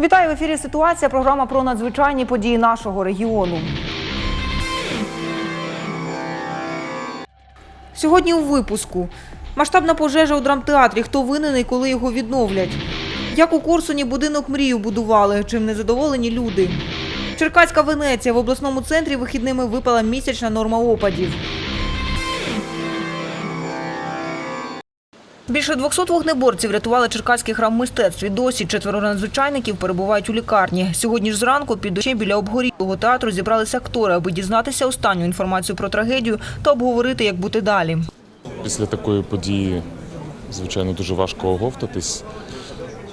Вітаю в ефірі. Ситуація. Програма про надзвичайні події нашого регіону. Сьогодні у випуску масштабна пожежа у драмтеатрі. Хто винен і коли його відновлять? Як у Корсуні будинок мрію будували, чим незадоволені люди. Черкаська Венеція в обласному центрі вихідними випала місячна норма опадів. Більше 200 вогнеборців рятували Черкаський храм мистецтв. І досі четверо надзвичайників перебувають у лікарні. Сьогодні ж зранку під дощем біля обгорілого театру зібралися актори, аби дізнатися останню інформацію про трагедію та обговорити, як бути далі. Після такої події, звичайно, дуже важко оговтатись.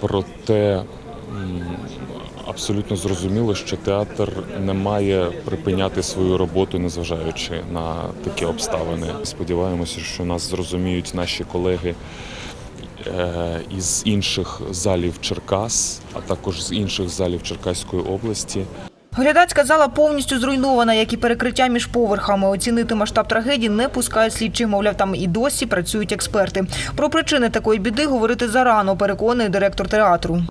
Проте абсолютно зрозуміло, що театр не має припиняти свою роботу, незважаючи на такі обставини. Сподіваємося, що нас зрозуміють наші колеги е, із інших залів Черкас, а також з інших залів Черкаської області. Глядацька зала повністю зруйнована, як і перекриття між поверхами. Оцінити масштаб трагедії не пускають слідчі. Мовляв, там і досі працюють експерти. Про причини такої біди говорити зарано, переконує директор театру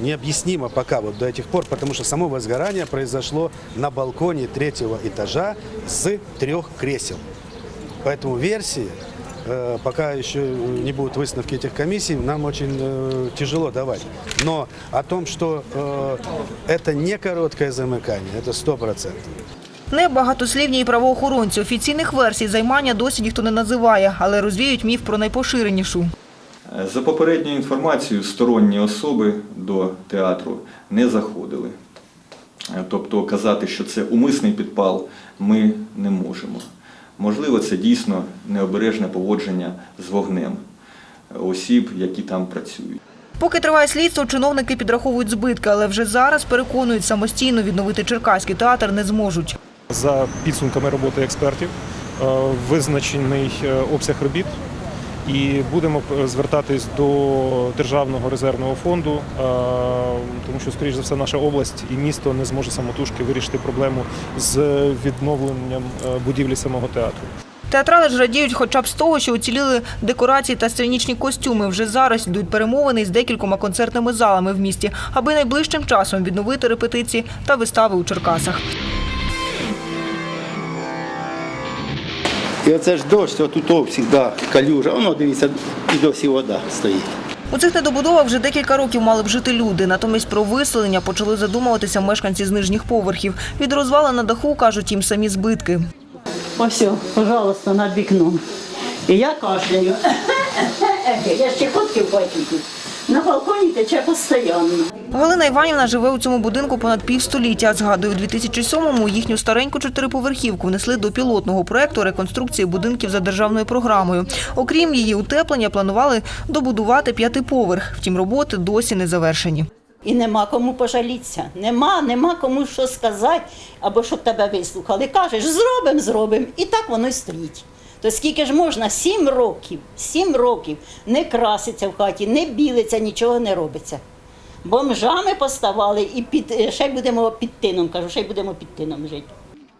необъяснимо пока вот до этих пор, потому что само возгорание произошло на балконе третьего этажа с трех кресел. Поэтому версии, э, пока еще не будут выставки этих комиссий, нам очень э, тяжело давать. Но о том, что э, это не короткое замыкание, это сто процентов. Не багатослівні і правоохоронці. Офіційних версій займання досі ніхто не називає, але розвіють міф про найпоширенішу. За попередньою інформацією, сторонні особи до театру не заходили. Е, Тобто казати, що це умисний підпал, ми не можемо. Можливо, це дійсно необережне поводження з вогнем осіб, які там працюють. Поки триває слідство, чиновники підраховують збитки, але вже зараз переконують, самостійно відновити Черкаський театр не зможуть. За підсумками роботи експертів е, визначений е, обсяг робіт. І будемо е, звертатись до Державного резервного фонду, е, тому що, скоріш за все, наша область і місто не зможе самотужки вирішити проблему з відновленням е, будівлі самого театру. Театрали ж радіють хоча б з того, що уціліли декорації та сценічні костюми. Вже зараз йдуть перемовини з декількома концертними залами в місті, аби найближчим часом відновити репетиції та вистави у Черкасах. І оце ж дощ, отут завжди калюжа, воно дивіться, і досі вода стоїть. У цих недобудовах вже декілька років мали б жити люди. Натомість про виселення почали задумуватися мешканці з нижніх поверхів. Від розвала на даху кажуть їм самі збитки. Ось, пожалуйста, над вікном. І я кашляю. Я ще котки в. На балконі тече постійно. Галина Іванівна живе у цьому будинку понад півстоліття. Згадує, у 2007-му їхню стареньку чотириповерхівку внесли до пілотного проекту реконструкції будинків за державною програмою. Окрім її утеплення, планували добудувати п'ятий поверх. Втім, роботи досі не завершені. І нема кому пожалітися. Нема, нема кому що сказати, або щоб тебе вислухали. Кажеш, зробимо, зробимо. І так воно й стоїть. То скільки ж можна? Сім років, сім років не краситься в хаті, не білиться, нічого не робиться. Бомжами поставали і під, е, ще й будемо під тином, кажу, ще й будемо під тином жити.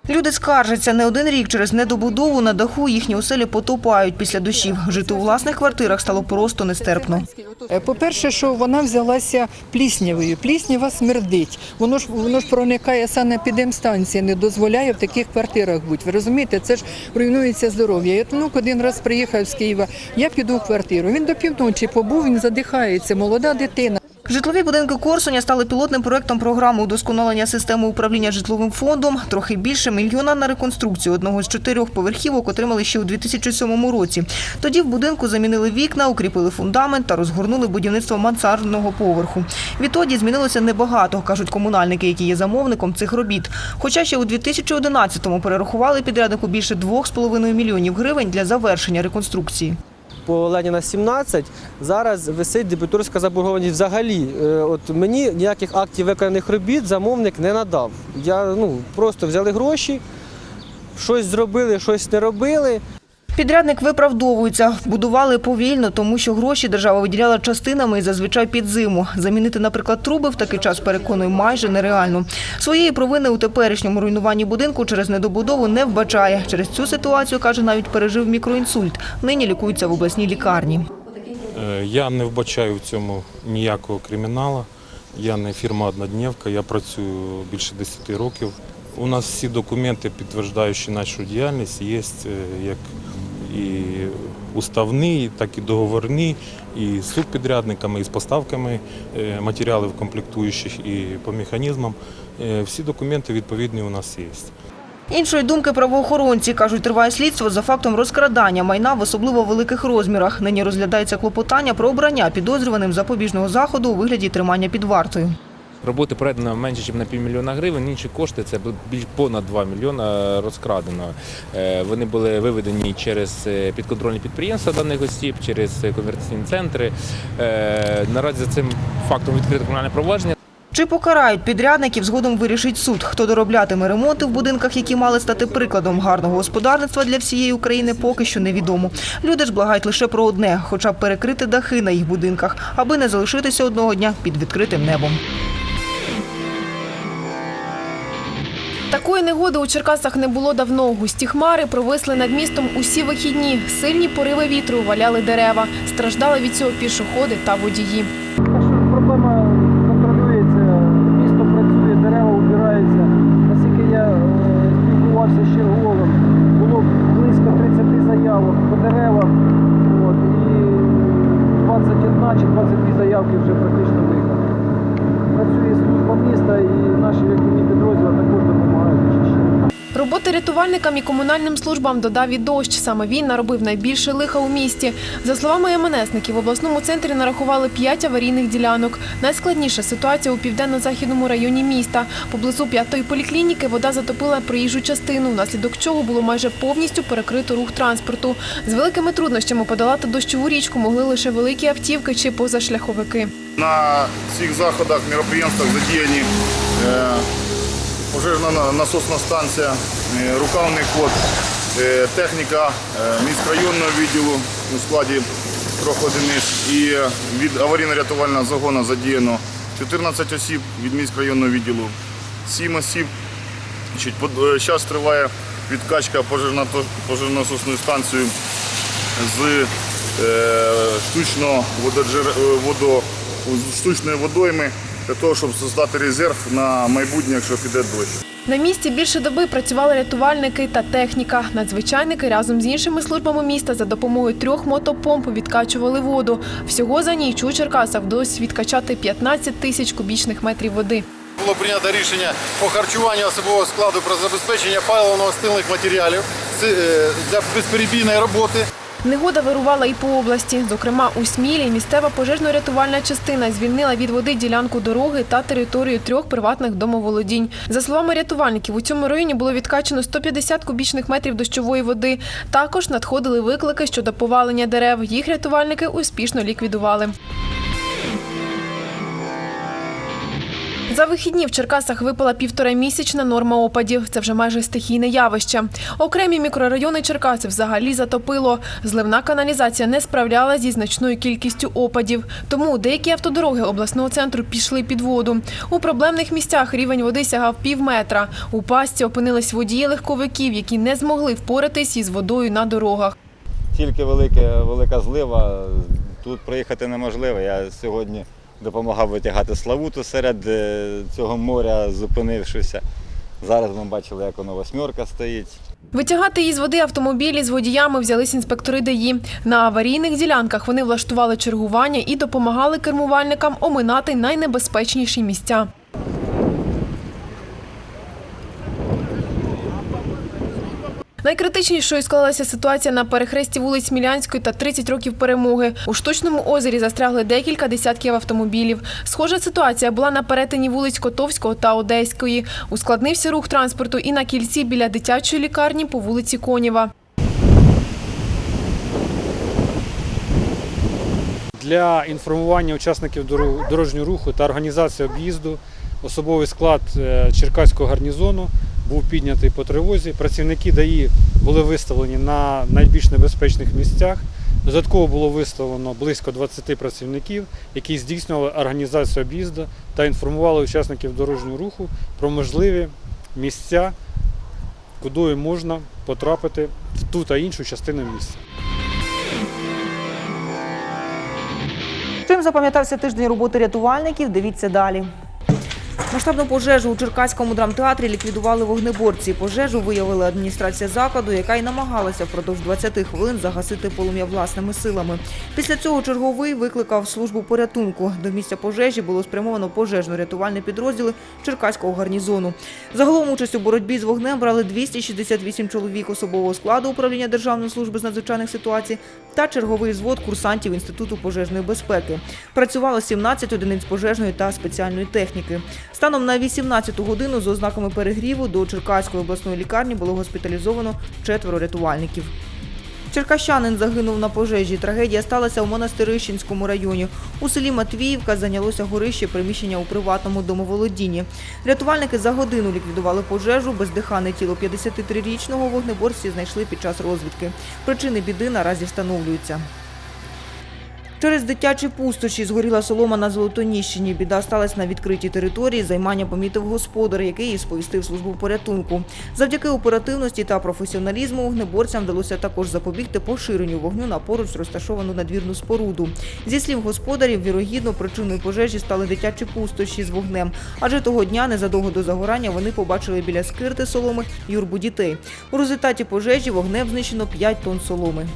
Люди скаржаться не один рік через недобудову на даху їхні оселі потопають після дощів. Жити у власних квартирах стало просто нестерпно. Е, По-перше, що вона взялася пліснявою. Пліснява смердить. Воно ж воно ж проникає санепідемстанція, не дозволяє в таких квартирах бути. Ви розумієте, це ж руйнується здоров'я. І от один раз приїхав з Києва. Я піду в квартиру. Він до півночі побув, він задихається, молода дитина. Житлові будинки Корсуня стали пілотним проектом програми удосконалення системи управління житловим фондом. Трохи більше мільйона на реконструкцію одного з чотирьох поверхівок отримали ще у 2007 році. Тоді в будинку замінили вікна, укріпили фундамент та розгорнули будівництво мансардного поверху. Відтоді змінилося небагато, кажуть комунальники, які є замовником цих робіт. Хоча ще у 2011-му перерахували підряднику більше 2,5 мільйонів гривень для завершення реконструкції. По Леніна 17 зараз висить дебіторська заборгованість взагалі. Е, От мені ніяких актів виконаних робіт замовник не надав. Я ну просто взяли гроші, щось зробили, щось не робили. Підрядник виправдовується. Будували повільно, тому що гроші держава виділяла частинами і зазвичай під зиму. Замінити, наприклад, труби в такий час, переконує, майже нереально. Своєї провини у теперішньому руйнуванні будинку через недобудову не вбачає. Через цю ситуацію, каже, навіть пережив мікроінсульт. Нині лікується в обласній лікарні. Е, Я не вбачаю в цьому ніякого криміналу. Я не фірма однодневка, я працюю більше 10 років. У нас всі документи, підтверджуючи нашу діяльність, є е, як і уставні, так і договорні, і з субпідрядниками, і з поставками е, матеріалів комплектуючих, і по механізмам. Е, Всі документи відповідні у нас є. Іншої думки правоохоронці кажуть, триває слідство за фактом розкрадання майна в особливо великих розмірах. Нині розглядається клопотання про обрання підозрюваним запобіжного заходу у вигляді тримання під вартою. Роботи передано менше, ніж на півмільйона гривень. Інші кошти це більш понад 2 мільйона розкрадено. Е, Вони були виведені через е, підконтрольні підприємства даних осіб, через е, конвертаційні центри. Наразі за цим фактом відкрите кримінальне провадження. Чи покарають підрядників, згодом вирішить суд. Хто дороблятиме ремонти в будинках, які мали стати прикладом гарного господарництва для всієї України, поки що невідомо. Люди ж благають лише про одне – хоча б перекрити дахи на їх будинках, аби не залишитися одного дня під відкритим небом. Такої негоди у Черкасах не було давно. Густі хмари провисли над містом усі вихідні. Сильні пориви вітру валяли дерева. Страждали від цього пішоходи та водії. Проблема контролюється, місто працює, дерева убираються. Наскільки я е, спілкувався з черговим, було близько 30 заявок по деревам. От, і 21 чи 22 заявки вже практично виконано. Працює служба міста і наші рятівні підрозділи також допомагають Роботи рятувальникам і комунальним службам додав і дощ. Саме він наробив найбільше лиха у місті. За словами МНСників, в обласному центрі нарахували 5 аварійних ділянок. Найскладніша ситуація у південно-західному районі міста. Поблизу п'ятої поліклініки вода затопила проїжджу частину, внаслідок чого було майже повністю перекрито рух транспорту. З великими труднощами подолати дощову річку могли лише великі автівки чи позашляховики. На цих заходах, мероприємствах задіяні е, пожежна на- насосна станція, е, рукавний ход, е, техніка е, міськрайонного відділу у складі трьох одиниць. І від аварійно-рятувального загону задіяно 14 осіб від міськрайонного відділу, 7 осіб. Зараз триває відкачка пожежно- пожежно-насосної станції з штучної водойми для того, щоб создати резерв на майбутнє, якщо піде дощ. На місці більше доби працювали рятувальники та техніка. Надзвичайники разом з іншими службами міста за допомогою трьох мотопомп відкачували воду. Всього за ніч у Черкасах вдалося відкачати 15 тисяч кубічних метрів води. Було прийнято рішення по харчуванню особового складу про забезпечення паливно-стильних матеріалів е, для безперебійної роботи. Негода вирувала і по області. Зокрема, у Смілі місцева пожежно-рятувальна частина звільнила від води ділянку дороги та територію трьох приватних домоволодінь. За словами рятувальників, у цьому районі було відкачено 150 кубічних метрів дощової води. Також надходили виклики щодо повалення дерев. Їх рятувальники успішно ліквідували. За вихідні в Черкасах випала півторамісячна норма опадів. Це вже майже стихійне явище. Окремі мікрорайони Черкаси взагалі затопило. Зливна каналізація не справлялася зі значною кількістю опадів. Тому деякі автодороги обласного центру пішли під воду. У проблемних місцях рівень води сягав пів метра. У пастці опинились водії легковиків, які не змогли впоратись із водою на дорогах. Тільки велике, велика злива, тут проїхати неможливо. Я сьогодні допомагав витягати Славуту серед е, цього моря, зупинившися. Зараз ми бачили, як воно восьмерка стоїть. Витягати із води автомобілі з водіями взялись інспектори ДАІ. На аварійних ділянках вони влаштували чергування і допомагали кермувальникам оминати найнебезпечніші місця. Найкритичнішою склалася ситуація на перехресті вулиць Смілянської та 30 років перемоги. У штучному озері застрягли декілька десятків автомобілів. Схожа ситуація була на перетині вулиць Котовського та Одеської. Ускладнився рух транспорту і на кільці біля дитячої лікарні по вулиці Конєва. Для інформування учасників дорожнього руху та організації об'їзду особовий склад е, Черкаського гарнізону був піднятий по тривозі. Працівники ДАІ були виставлені на найбільш небезпечних місцях. Додатково було виставлено близько 20 працівників, які здійснювали організацію об'їзду та інформували учасників дорожнього руху про можливі місця, куди можна потрапити в ту та іншу частину міста. Чим запам'ятався тиждень роботи рятувальників? Дивіться далі. Масштабну пожежу у Черкаському драмтеатрі ліквідували вогнеборці. Пожежу виявила адміністрація закладу, яка й намагалася впродовж 20 хвилин загасити полум'я власними силами. Після цього черговий викликав службу порятунку. До місця пожежі було спрямовано пожежно-рятувальні підрозділи Черкаського гарнізону. Загалом участь у боротьбі з вогнем брали 268 чоловік особового складу управління Державної служби з надзвичайних ситуацій та черговий взвод курсантів Інституту пожежної безпеки. Працювало 17 одиниць пожежної та спеціальної техніки. Станом на 18-ту годину з ознаками перегріву до Черкаської обласної лікарні було госпіталізовано четверо рятувальників. Черкащанин загинув на пожежі. Трагедія сталася у Монастирищенському районі. У селі Матвіївка зайнялося горище приміщення у приватному домоволодінні. Рятувальники за годину ліквідували пожежу. Бездихане тіло 53-річного вогнеборці знайшли під час розвідки. Причини біди наразі встановлюються. Через дитячі пустощі згоріла солома на Золотоніщині. Біда сталася на відкритій території. Займання помітив господар, який і сповістив службу порятунку. Завдяки оперативності та професіоналізму вогнеборцям вдалося також запобігти поширенню вогню на поруч розташовану надвірну споруду. Зі слів господарів, вірогідно причиною пожежі стали дитячі пустощі з вогнем. Адже того дня, незадовго до загорання, вони побачили біля скирти соломи юрбу дітей. У результаті пожежі вогнем знищено 5 тонн соломи.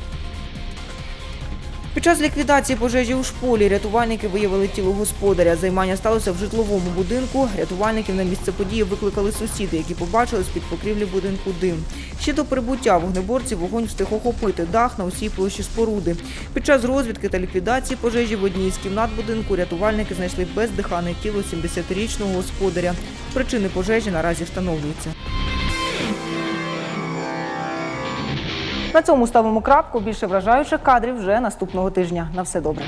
Під час ліквідації пожежі у шполі рятувальники виявили тіло господаря. Займання сталося в житловому будинку. Рятувальників на місце події викликали сусіди, які побачили з-під покрівлі будинку дим. Ще до прибуття вогнеборців вогонь встиг охопити дах на усій площі споруди. Під час розвідки та ліквідації пожежі в одній із кімнат будинку рятувальники знайшли бездихане тіло 70-річного господаря. Причини пожежі наразі встановлюються. На цьому ставимо крапку. Більше вражаючих кадрів вже наступного тижня. На все добре.